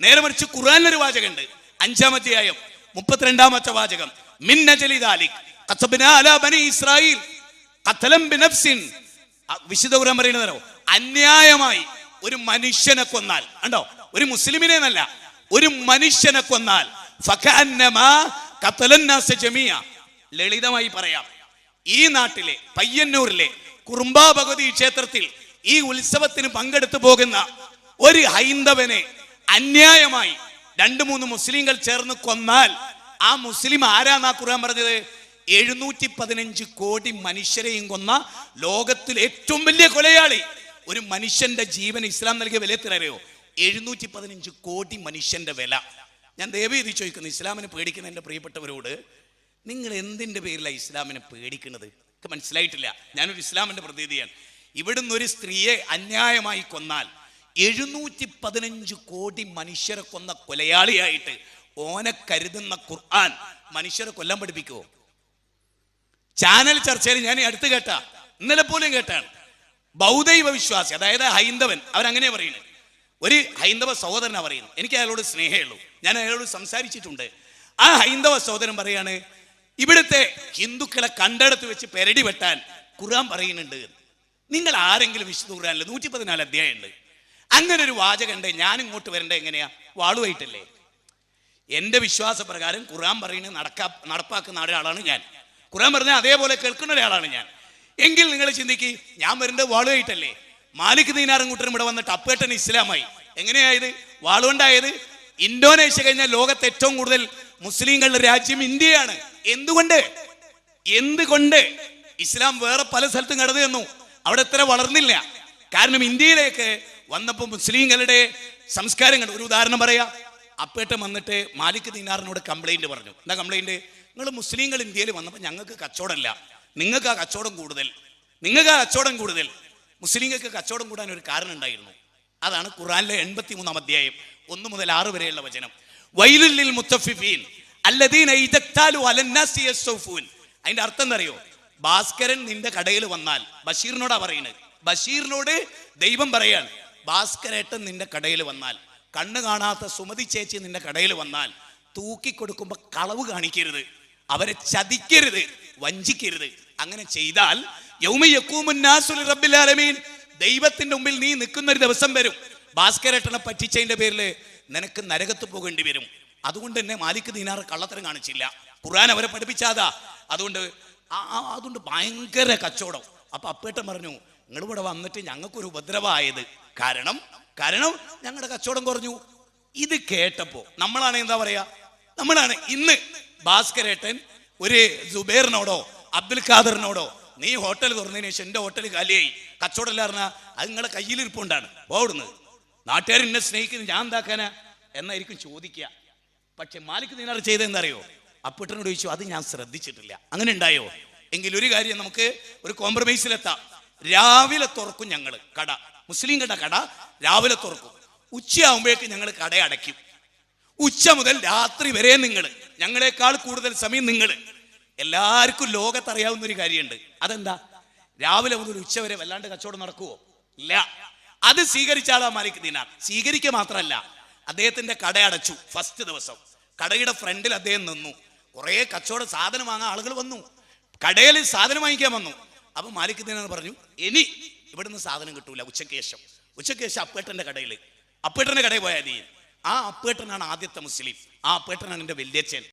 നേരെ മറിച്ച് ഖുർആനിലൊരു വാചകമുണ്ട്. അഞ്ചാം അധ്യായം മുപ്പത്തിരണ്ടാമത്തെ വാചകം. പറയുന്നതോ അന്യായമായി ഒരു മനുഷ്യനെ കൊന്നാൽ. കണ്ടോ? ഒരു മുസ്ലിമിനെ എന്നല്ല. ഒരു മനുഷ്യനെ കൊന്നാൽ. ലളിതമായി പറയാം. ഈ നാട്ടിലെ പയ്യന്നൂരിലെ കുറുമ്പാ ഭഗവതി ക്ഷേത്രത്തിൽ ഈ ഉത്സവത്തിന് പങ്കെടുത്തു പോകുന്ന ഒരു ഹൈന്ദവനെ അന്യായമായി രണ്ട് മൂന്ന് മുസ്ലിങ്ങൾ ചേർന്ന് കൊന്നാൽ ആ മുസ്ലിം ആരാന്നാ ഖുർആൻ പറഞ്ഞത്? എഴുന്നൂറ്റി പതിനഞ്ച് കോടി മനുഷ്യരെയും കൊന്ന ലോകത്തിലെ ഏറ്റവും വലിയ കൊലയാളി. ഒരു മനുഷ്യന്റെ ജീവൻ ഇസ്ലാം നൽകിയ വില എത്രയോ എഴുന്നൂറ്റി പതിനഞ്ച് കോടി മനുഷ്യന്റെ വില. ഞാൻ ദയവ് ചെയ്ത് ചോദിക്കുന്നു ഇസ്ലാമിനെ പേടിക്കുന്ന എന്റെ പ്രിയപ്പെട്ടവരോട് നിങ്ങൾ എന്തിന്റെ പേരിലാണ് ഇസ്ലാമിനെ പേടിക്കുന്നത്? എനിക്ക് മനസ്സിലായിട്ടില്ല. ഞാനൊരു ഇസ്ലാമിന്റെ പ്രതിനിധിയാണ്. ഇവിടുന്ന് ഒരു സ്ത്രീയെ അന്യായമായി കൊന്നാൽ എഴുന്നൂറ്റി പതിനഞ്ച് കോടി മനുഷ്യരെ കൊന്ന കൊലയാളിയായിട്ട് ഓനെ കരുതുന്ന ഖുർആൻ മനുഷ്യരെ കൊല്ലാൻ പഠിപ്പിക്കുമോ ചാനൽ ചർച്ചയിൽ ഞാൻ അടുത്ത് കേട്ട ഇന്നലെ പോലും കേട്ടാണ്. ബൗദ്ധൈവ വിശ്വാസി അതായത് ഹൈന്ദവൻ അവരങ്ങനെ പറയുന്നത്. ഒരു ഹൈന്ദവ സഹോദരനാ പറയുന്നത്. എനിക്ക് അയാളോട് സ്നേഹമുള്ളൂ ഞാൻ അയാളോട് സംസാരിച്ചിട്ടുണ്ട്. ആ ഹൈന്ദവ സഹോദരൻ പറയാണ് ഇവിടുത്തെ ഹിന്ദുക്കളെ കണ്ടെടുത്ത് വെച്ച് പെരടി വെട്ടാൻ ഖുർആൻ പറയുന്നുണ്ട്. നിങ്ങൾ ആരെങ്കിലും വിശുദ്ധ ഖുർആനിൽ നൂറ്റി പതിനാല് അധ്യായമുണ്ട്. അങ്ങനെ ഒരു വാചകമുണ്ട് ഞാൻ ഇങ്ങോട്ട് വരേണ്ടത് എങ്ങനെയാ? വാളുമായിട്ടല്ലേ എന്റെ വിശ്വാസപ്രകാരം ഖുർആൻ പറയുന്നത് നടക്കാ നടപ്പാക്കുന്ന ഒരാളാണ് ഞാൻ. ഖുർആൻ പറഞ്ഞാൽ അതേപോലെ കേൾക്കുന്ന ഒരാളാണ് ഞാൻ. എങ്കിൽ നിങ്ങൾ ചിന്തിക്ക് ഞാൻ വരേണ്ടത് വാളുമായിട്ടല്ലേ മാലിക് ദീനാറും കൂട്ടരും ഇവിടെ വന്നിട്ട് അപ്പേട്ടൻ ഇസ്ലാമായി. എങ്ങനെയായത്? വാളുകൊണ്ടായത് ഇന്തോനേഷ്യ കഴിഞ്ഞാൽ ലോകത്ത് ഏറ്റവും കൂടുതൽ മുസ്ലിങ്ങളുടെ രാജ്യം ഇന്ത്യയാണ്. എന്തുകൊണ്ട്? എന്തുകൊണ്ട്? ഇസ്ലാം വേറെ പല സ്ഥലത്തും കടന്നു തന്നു അവിടെ എത്ര വളർന്നില്ല. കാരണം ഇന്ത്യയിലേക്ക് വന്നപ്പോൾ മുസ്ലിങ്ങളുടെ സംസ്കാരങ്ങൾ. ഒരു ഉദാഹരണം പറയാം. അപ്പേട്ടൻ വന്നിട്ട് മാലിക് ദീനാറിനോട് കംപ്ലൈന്റ് പറഞ്ഞു. എന്താ കംപ്ലൈന്റ് നിങ്ങൾ മുസ്ലിങ്ങൾ ഇന്ത്യയിൽ വന്നപ്പോൾ ഞങ്ങൾക്ക് കച്ചവടമല്ല. നിങ്ങൾക്ക് ആ കച്ചവടം കൂടുതൽ. നിങ്ങൾക്ക് ആ കച്ചവടം കൂടുതൽ. മുസ്ലിങ്ങൾക്ക് കച്ചവടം കൂടാൻ ഒരു കാരണം ഉണ്ടായിരുന്നു. അതാണ് ഖുറാനിലെ എൺപത്തി മൂന്നാം അധ്യായം ഒന്ന് മുതൽ ആറ് വരെയുള്ള വചനം. വൈലുല്ലിൽ മുത്തഫിഫീൻ അതിന്റെ അർത്ഥം എന്തറിയോ ഭാസ്കരൻ നിന്റെ കടയിൽ വന്നാൽ ബഷീറിനോടാ പറയുന്നത്. ബഷീറിനോട് ദൈവം പറയാണ് ഭാസ്കരേട്ടൻ നിന്റെ കടയിൽ വന്നാൽ കണ്ണു കാണാത്ത സുമതി ചേച്ചി നിന്റെ കടയിൽ വന്നാൽ തൂക്കി കൊടുക്കുമ്പോൾ കളവ് കാണിക്കരുത് അവരെ ചതിക്കരുത് വഞ്ചിക്കരുത്. അങ്ങനെ ചെയ്താൽ ദൈവത്തിന്റെ മുമ്പിൽ നീ നിൽക്കുന്ന ഒരു ദിവസം വരും. ഭാസ്കരേട്ടനെ പറ്റിച്ചതിന്റെ പേരിൽ നിനക്ക് നരകത്ത് പോകേണ്ടി വരും. അതുകൊണ്ട് തന്നെ മാലിക് ദീനാർ കള്ളത്തരം കാണിച്ചില്ല. ഖുർആൻ അവരെ പഠിപ്പിച്ചാതാ. അതുകൊണ്ട് അതുകൊണ്ട് ഭയങ്കര കച്ചവടം. അപ്പൊ അപ്പേട്ടൻ പറഞ്ഞു നിങ്ങൾ ഇവിടെ വന്നിട്ട് ഞങ്ങൾക്കൊരു ഉപദ്രവമായത്. കാരണം കാരണം ഞങ്ങളുടെ കച്ചവടം കുറഞ്ഞു. ഇത് കേട്ടപ്പോ നമ്മളാണ് എന്താ പറയാ? നമ്മളാണ് ഇന്ന് ഭാസ്കരേട്ടൻ ഒരു ജുബേറിനോടോ അബ്ദുൽ ഖാദറിനോടോ നീ ഹോട്ടൽ തുറന്നതിന് ശേഷം എന്റെ ഹോട്ടൽ കാലിയായി കച്ചവടം പറഞ്ഞാൽ അത് നിങ്ങളെ കയ്യിലിരിപ്പുണ്ടാണ്. ഓടുന്നത് നാട്ടുകാർ എന്നെ സ്നേഹിക്കുന്നത് ഞാൻ എന്താക്കാനാ? എന്നായിരിക്കും ചോദിക്കുക. പക്ഷെ മാലിക് നീനാറ് ചെയ്തെന്നറിയോ അപ്പുട്ടനോട് ചോദിച്ചു അത് ഞാൻ ശ്രദ്ധിച്ചിട്ടില്ല. അങ്ങനെ ഉണ്ടായോ? എങ്കിൽ ഒരു കാര്യം നമുക്ക് ഒരു കോംപ്രമൈസിലെത്താം രാവിലെ തുറക്കും ഞങ്ങൾ കട. മുസ്ലിം കട കട രാവിലെ തുറക്കും. ഉച്ചയാകുമ്പോഴേക്ക് ഞങ്ങൾ കട അടയ്ക്കും. ഉച്ച മുതൽ രാത്രി വരെ നിങ്ങൾ ഞങ്ങളെക്കാൾ കൂടുതൽ സമയം നിങ്ങൾ എല്ലാവർക്കും ലോകത്തറിയാവുന്ന ഒരു കാര്യമുണ്ട്. അതെന്താ? രാവിലെ മുതൽ ഉച്ച വരെ വല്ലാണ്ട് കച്ചവടം നടക്കുവോ? ഇല്ല. അത് സ്വീകരിച്ച മാലിക് ദീനാർ. സ്വീകരിക്കുക മാത്രമല്ല അദ്ദേഹത്തിന്റെ കട അടച്ചു ഫസ്റ്റ് ദിവസം. കടയുടെ ഫ്രണ്ടിൽ അദ്ദേഹം നിന്നു. കുറെ കച്ചവട സാധനം വാങ്ങാൻ ആളുകൾ വന്നു. കടയിൽ സാധനം വാങ്ങിക്കാൻ വന്നു. അപ്പൊ മാലിക് ദീനാർ പറഞ്ഞു ഇനി ഇവിടുന്ന് സാധനം കിട്ടൂല ഉച്ചക്കേശം. ഉച്ചക്കേശം അപ്പേട്ടന്റെ കടയിൽ അപ്പേട്ടന്റെ കടയിൽ പോയാൽ ആ അപ്പേട്ടനാണ് ആദ്യത്തെ മുസ്ലിം. ആ അപ്പേട്ടനാണ് എന്റെ വല്യച്ഛൻ.